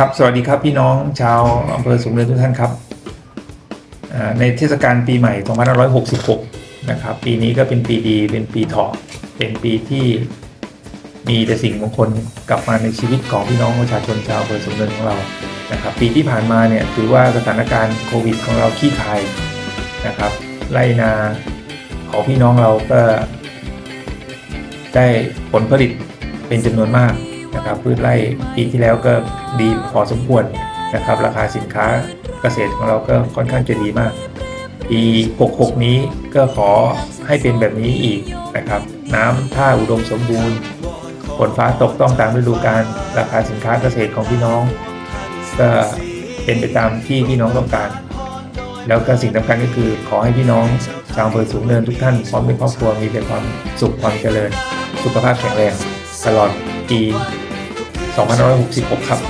ครับ สวัสดีครับพี่น้องชาวอำเภอสูงเนินทุกท่านครับ ในเทศกาลปีใหม่ 2566 นะครับ ปีนี้ก็เป็นปีดีเป็นปีเถาะเป็นปีที่มีแต่สิ่งมงคลกลับมาในชีวิตของพี่น้องประชาชนชาวอำเภอสูงเนินของเรานะครับ ปีที่ผ่านมาเนี่ยถือว่าสถานการณ์โควิดของเราขี้คายนะครับไร่นาของพี่น้องเราก็ได้ผลผลิตเป็นจำนวนมาก นะครับพืชไร่ปีที่แล้วก็ดีพอสมควรนะครับ ราคาสินค้าเกษตรของเราก็ค่อนข้างจะดีมากปี66 นี้ก็ขอให้เป็นแบบนี้อีกนะครับ น้ำท่าอุดมสมบูรณ์ฝนฟ้าตกต้องตามฤดูกาลราคาสินค้าเกษตรของพี่น้อง ก็เป็นไปตามที่พี่น้องต้องการ แล้วก็สิ่งสำคัญก็คือขอให้พี่น้องชาวอำเภอสูงเนินทุกท่านพร้อมด้วยครอบครัวมีแต่ความสุขความเจริญ สุขภาพแข็งแรงตลอดปี 2566 ครับ